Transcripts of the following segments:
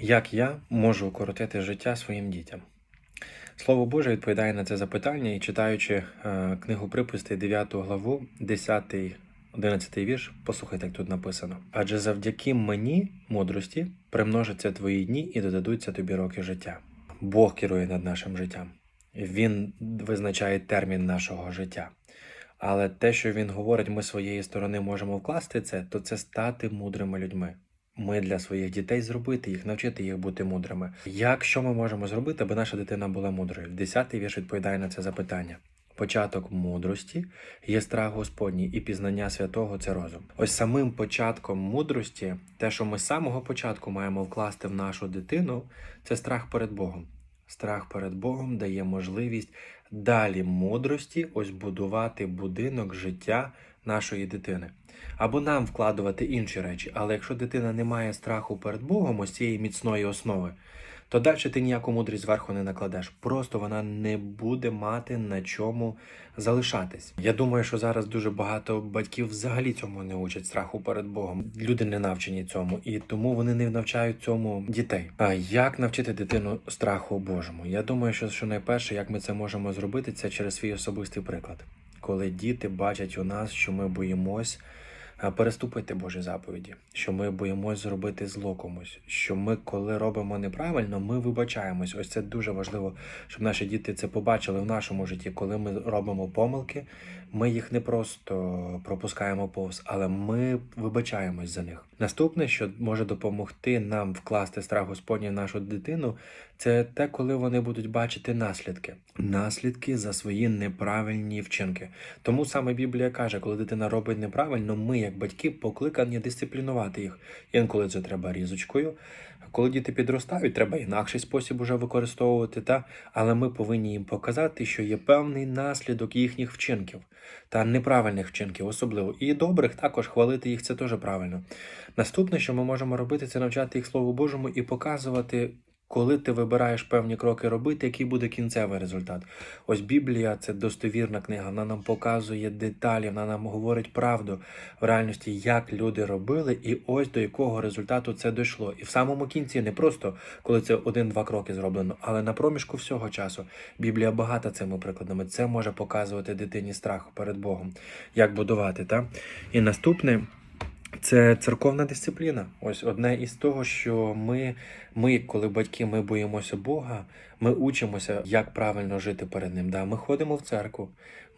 Як я можу укоротити життя своїм дітям? Слово Боже відповідає на це запитання, і читаючи е, книгу припустей, 9 главу, 10, 11 вірш, послухайте, як тут написано. Адже завдяки мені, мудрості, примножаться твої дні і додадуться тобі роки життя. Бог керує над нашим життям. Він визначає термін нашого життя. Але те, що він говорить, ми своєї сторони можемо вкласти це, то це стати мудрими людьми. Ми для своїх дітей зробити їх, навчити їх бути мудрими. Як що ми можемо зробити, аби наша дитина була мудрою? Десятий вірш відповідає на це запитання. Початок мудрості є страх Господній, і пізнання святого це розум. Ось самим початком мудрості, те, що ми з самого початку маємо вкласти в нашу дитину, це страх перед Богом. Страх перед Богом дає можливість далі мудрості ось будувати будинок життя нашої дитини. Або нам вкладувати інші речі. Але якщо дитина не має страху перед Богом, ось цієї міцної основи, то далі ти ніяку мудрість зверху не накладеш. Просто вона не буде мати на чому залишатись. Я думаю, що зараз дуже багато батьків взагалі цьому не учать страху перед Богом. Люди не навчені цьому, і тому вони не навчають цьому дітей. А як навчити дитину страху Божому? Я думаю, що, що найперше, як ми це можемо зробити, це через свій особистий приклад, коли діти бачать у нас, що ми боїмось переступити Божі заповіді, що ми боїмось зробити зло комусь, що ми, коли робимо неправильно, ми вибачаємось. Ось це дуже важливо, щоб наші діти це побачили в нашому житті. Коли ми робимо помилки, ми їх не просто пропускаємо повз, але ми вибачаємось за них. Наступне, що може допомогти нам вкласти страх Господній в нашу дитину, це те, коли вони будуть бачити наслідки, наслідки за свої неправильні вчинки. Тому саме Біблія каже, коли дитина робить неправильно, ми, як батьки, покликані дисциплінувати їх. Інколи це треба різочкою. Коли діти підростають, треба інакший спосіб уже використовувати, та але ми повинні їм показати, що є певний наслідок їхніх вчинків та неправильних вчинків, особливо і добрих також хвалити їх це теж правильно. Наступне, що ми можемо робити, це навчати їх Слову Божому і показувати. Коли ти вибираєш певні кроки робити, який буде кінцевий результат? Ось Біблія це достовірна книга. Вона нам показує деталі, вона нам говорить правду в реальності, як люди робили, і ось до якого результату це дійшло. І в самому кінці не просто коли це один-два кроки зроблено, але на проміжку всього часу. Біблія багата цими прикладами. Це може показувати дитині страх перед Богом, як будувати. Та? І наступне. Це церковна дисципліна. Ось одне із того, що ми, ми, коли батьки, ми боїмося Бога, ми учимося, як правильно жити перед ним. Да? Ми ходимо в церкву,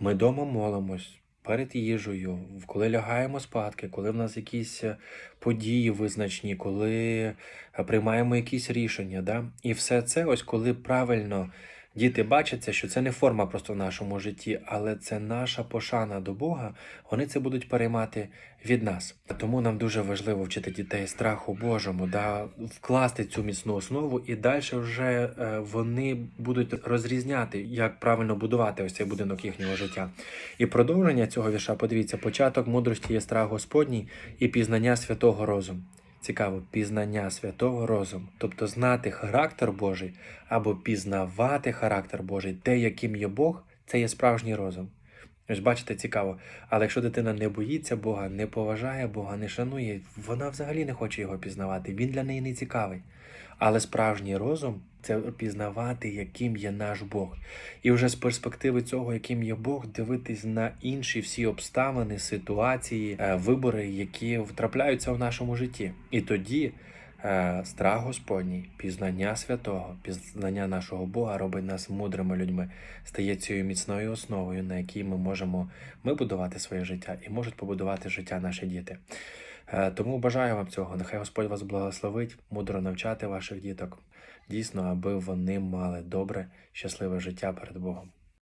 ми вдома молимось перед їжею, коли лягаємо спадки, коли в нас якісь е, події визначні, коли е, приймаємо якісь рішення. Да? І все це, ось коли правильно. Діти бачаться, що це не форма просто в нашому житті, але це наша пошана до Бога. Вони це будуть переймати від нас. Тому нам дуже важливо вчити дітей страху Божому, да, вкласти цю міцну основу, і далі вже е, вони будуть розрізняти, як правильно будувати ось цей будинок їхнього життя. І продовження цього вірша, подивіться, початок мудрості є страх Господній і пізнання святого розум. Цікаво, пізнання святого розуму, тобто знати характер Божий або пізнавати характер Божий, те, яким є Бог, це є справжній розум. Ось бачите, цікаво. Але якщо дитина не боїться Бога, не поважає Бога, не шанує, вона взагалі не хоче його пізнавати. Він для неї не цікавий. Але справжній розум це пізнавати, яким є наш Бог. І вже з перспективи цього, яким є Бог, дивитись на інші всі обставини, ситуації, е, вибори, які втрапляються в нашому житті. І тоді е, страх Господній, пізнання святого, пізнання нашого Бога робить нас мудрими людьми, стає цією міцною основою, на якій ми можемо ми будувати своє життя і можуть побудувати життя наші діти. Е, Тому бажаю вам цього. Нехай Господь вас благословить, мудро навчати ваших діток, дійсно, аби вони мали добре, щасливе життя перед Богом.